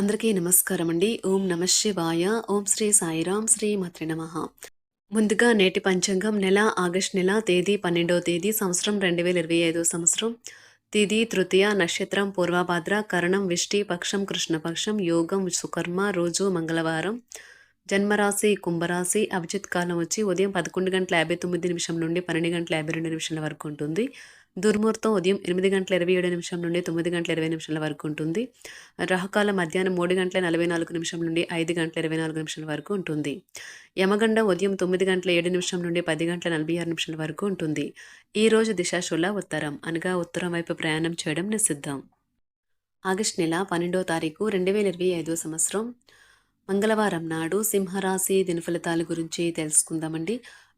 అందరికీ నమస్కారం అండి ఓం నమ శివాయ. ఓం శ్రీ సాయిరాం శ్రీ మాత్రి నమ. ముందుగా నేటి పంచాంగం నెల ఆగస్ట్ నెల తేదీ పన్నెండవ తేదీ సంవత్సరం రెండు వేల ఇరవై ఐదో సంవత్సరం. తిథి తృతీయ నక్షత్రం పూర్వభాద్ర కరణం విష్టి పక్షం కృష్ణపక్షం యోగం సుకర్మ రోజు మంగళవారం. జన్మరాశి కుంభరాశి అభిజిత్ కాలం వచ్చి ఉదయం పదకొండు గంటల యాభై తొమ్మిది నిమిషం నుండి పన్నెండు గంటల యాభై రెండు నిమిషాల వరకు ఉంటుంది. దుర్ముహూర్తం ఉదయం ఎనిమిది గంటల ఇరవై ఏడు నిమిషం నుండి తొమ్మిది గంటల ఇరవై నిమిషాల వరకు ఉంటుంది. రాహుకాలం మధ్యాహ్నం మూడు గంటల నలభై నాలుగు నిమిషం నుండి ఐదు గంటల ఇరవై నాలుగు నిమిషాల వరకు ఉంటుంది. యమగండం ఉదయం తొమ్మిది గంటల ఏడు నిమిషం నుండి పది గంటల నలభై ఆరు నిమిషాల వరకు ఉంటుంది. ఈ రోజు దిశాశుల ఉత్తరం. అనగా ఉత్తరం వైపు ప్రయాణం చేయడం నిషిద్ధం. ఆగస్ట్ నెల పన్నెండో తారీఖు రెండు వేల ఇరవై ఐదో సంవత్సరం. మంగళవారం నాడు సింహరాశి దినఫలితాల గురించి తెలుసుకుందామండి.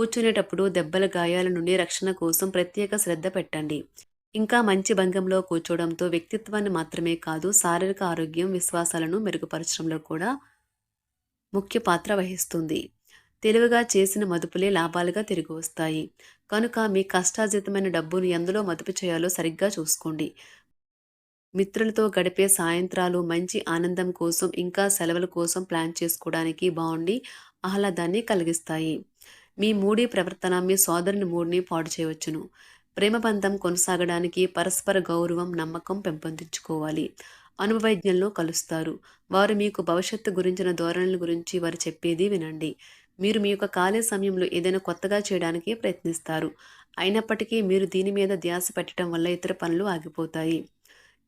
కూర్చునేటప్పుడు దెబ్బల గాయాల నుండి రక్షణ కోసం ప్రత్యేక శ్రద్ధ పెట్టండి. ఇంకా మంచి భంగంలో కూర్చోవడంతో వ్యక్తిత్వాన్ని మాత్రమే కాదు శారీరక ఆరోగ్యం విశ్వాసాలను మెరుగుపరచడంలో కూడా ముఖ్య పాత్ర వహిస్తుంది. తెలివిగా చేసిన మదుపులే లాభాలుగా తిరిగి వస్తాయి. కనుక మీ కష్టార్జితమైన డబ్బును ఎందులో మదుపు చేయాలో సరిగ్గా చూసుకోండి. మిత్రులతో గడిపే సాయంత్రాలు మంచి ఆనందం కోసం ఇంకా సెలవుల కోసం ప్లాన్ చేసుకోవడానికి బాగుండి ఆహ్లాదాన్ని కలిగిస్తాయి. మీ మూడీ ప్రవర్తన మీ సోదరుని మూడిని పాడు చేయవచ్చును. ప్రేమబంధం కొనసాగడానికి పరస్పర గౌరవం నమ్మకం పెంపొందించుకోవాలి. అనుభవజ్ఞులను కలుస్తారు. వారు మీకు భవిష్యత్తు గురించిన ధోరణుల గురించి వారు చెప్పేది వినండి. మీరు మీ యొక్క ఖాళీ సమయంలో ఏదైనా కొత్తగా చేయడానికి ప్రయత్నిస్తారు. అయినప్పటికీ మీరు దీని మీద ధ్యాస పెట్టడం వల్ల ఇతర పనులు ఆగిపోతాయి.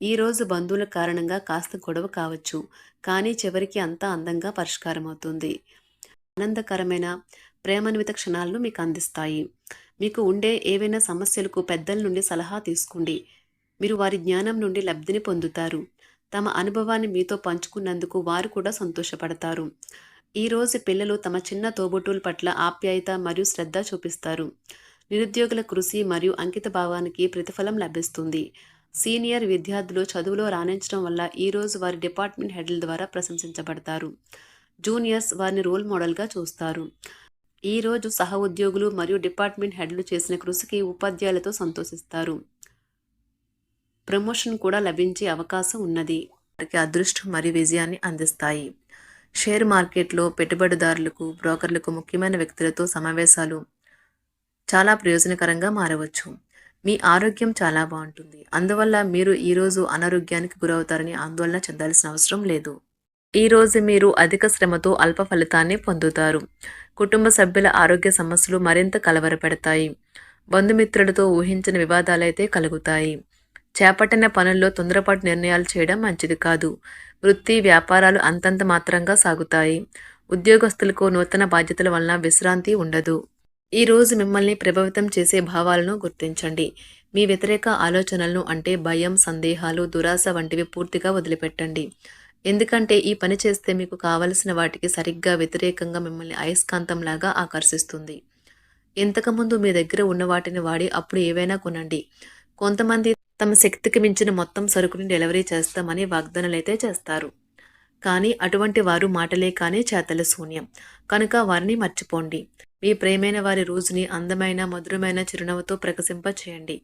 ఈరోజు బంధువుల కారణంగా కాస్త గొడవ కావచ్చు. కానీ చివరికి అంతా అందంగా పరిష్కారం అవుతుంది ఆనందకరమైన ప్రేమన్విత క్షణాలను మీకు అందిస్తాయి. మీకు ఉండే ఏవైనా సమస్యలకు పెద్దల నుండి సలహా తీసుకోండి. మీరు వారి జ్ఞానం నుండి లబ్ధిని పొందుతారు. తమ అనుభవాన్ని మీతో పంచుకున్నందుకు వారు కూడా సంతోషపడతారు. ఈరోజు పిల్లలు తమ చిన్న తోబుట్టుల పట్ల ఆప్యాయత మరియు శ్రద్ధ చూపిస్తారు. నిరుద్యోగుల కృషి మరియు అంకిత భావానికి ప్రతిఫలం లభిస్తుంది. సీనియర్ విద్యార్థులు చదువులో రాణించడం వల్ల ఈరోజు వారి డిపార్ట్మెంట్ హెడ్ల ద్వారా ప్రశంసించబడతారు. జూనియర్స్ వారిని రోల్ మోడల్గా చూస్తారు. ఈరోజు సహ ఉద్యోగులు మరియు డిపార్ట్మెంట్ హెడ్లు చేసిన కృషికి ఉపాధ్యాయులతో సంతోషిస్తారు. ప్రమోషన్ కూడా లభించే అవకాశం ఉన్నది. వారికి అదృష్టం మరియు విజయాన్ని అందిస్తాయి. షేర్ మార్కెట్లో పెట్టుబడిదారులకు బ్రోకర్లకు ముఖ్యమైన వ్యక్తులతో సమావేశాలు చాలా ప్రయోజనకరంగా మారవచ్చు. మీ ఆరోగ్యం చాలా బాగుంటుంది. అందువల్ల మీరు ఈరోజు అనారోగ్యానికి గురవుతారని ఆందోళన చెందాల్సిన అవసరం లేదు. ఈరోజు మీరు అధిక శ్రమతో అల్ప ఫలితాన్ని పొందుతారు. కుటుంబ సభ్యుల ఆరోగ్య సమస్యలు మరింత కలవరపెడతాయి. బంధుమిత్రులతో ఊహించిన వివాదాలైతే కలుగుతాయి. చేపట్టిన పనుల్లో తొందరపాటు నిర్ణయాలు చేయడం మంచిది కాదు. వృత్తి వ్యాపారాలు అంతంత మాత్రంగా సాగుతాయి. ఉద్యోగస్తులకు నూతన బాధ్యతల వలన విశ్రాంతి ఉండదు. ఈ రోజు మిమ్మల్ని ప్రభావితం చేసే భావాలను గుర్తించండి. మీ వ్యతిరేక ఆలోచనలను అంటే భయం సందేహాలు దురాశ వంటివి పూర్తిగా వదిలిపెట్టండి. ఎందుకంటే ఈ పని చేస్తే మీకు కావలసిన వాటికి సరిగ్గా వ్యతిరేకంగా మిమ్మల్ని అయస్కాంతంలాగా ఆకర్షిస్తుంది. ఇంతకుముందు మీ దగ్గర ఉన్న వాటిని వాడి అప్పుడు ఏవైనా కొనండి. కొంతమంది తమ శక్తికి మించిన మొత్తం సరుకుని డెలివరీ చేస్తామని వాగ్దానాలైతే చేస్తారు. కానీ అటువంటి వారు మాటలే కానీ చేతల శూన్యం. కనుక వారిని మర్చిపోండి. మీ ప్రేమైన వారి రోజుని అందమైన మధురమైన చిరునవ్వుతో ప్రకశింప చేయండి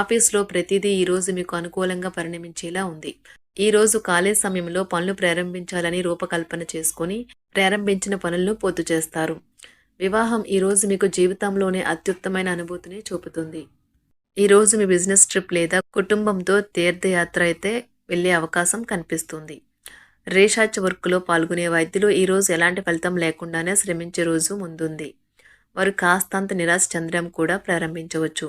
ఆఫీస్లో ప్రతిదీ ఈరోజు మీకు అనుకూలంగా పరిణమించేలా ఉంది. ఈ రోజు ఖాళీ సమయంలో పనులు ప్రారంభించాలని రూపకల్పన చేసుకుని ప్రారంభించిన పనులను పూర్తి చేస్తారు. వివాహం ఈ రోజు మీకు జీవితంలోనే అత్యుత్తమైన అనుభూతిని చూపుతుంది. ఈరోజు మీ బిజినెస్ ట్రిప్ లేదా కుటుంబంతో తీర్థయాత్ర అయితే వెళ్ళే అవకాశం కనిపిస్తుంది. రీసెర్చ్ వర్క్లో పాల్గొనే వైద్యులు ఈరోజు ఎలాంటి ఫలితం లేకుండానే శ్రమించే రోజు ముందుంది. వారు కాస్తంత నిరాశ చెందడం కూడా ప్రారంభించవచ్చు.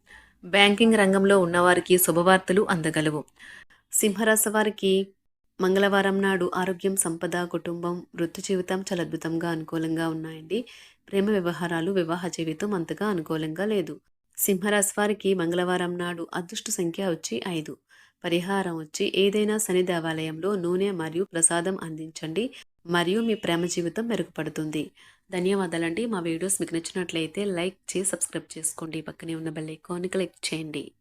బ్యాంకింగ్ రంగంలో ఉన్నవారికి శుభవార్తలు అందగలవు. సింహరాశి వారికి మంగళవారం నాడు ఆరోగ్యం సంపద కుటుంబం వృత్తి జీవితం చాలా అద్భుతంగా అనుకూలంగా ఉన్నాయండి. ప్రేమ వ్యవహారాలు వివాహ జీవితం అంతగా అనుకూలంగా లేదు. సింహరాశి వారికి మంగళవారం నాడు అదృష్ట సంఖ్య వచ్చి ఐదు. పరిహారం వచ్చి ఏదైనా శని దేవాలయంలో నూనె మరియు ప్రసాదం అందించండి మరియు మీ ప్రేమ జీవితం మెరుగుపడుతుంది. ధన్యవాదాలండి. మా వీడియోస్ మీకు నచ్చినట్లయితే లైక్ చేసి సబ్స్క్రైబ్ చేసుకోండి. పక్కనే ఉన్న బెల్ ఐకాన్ క్లిక్ చేయండి.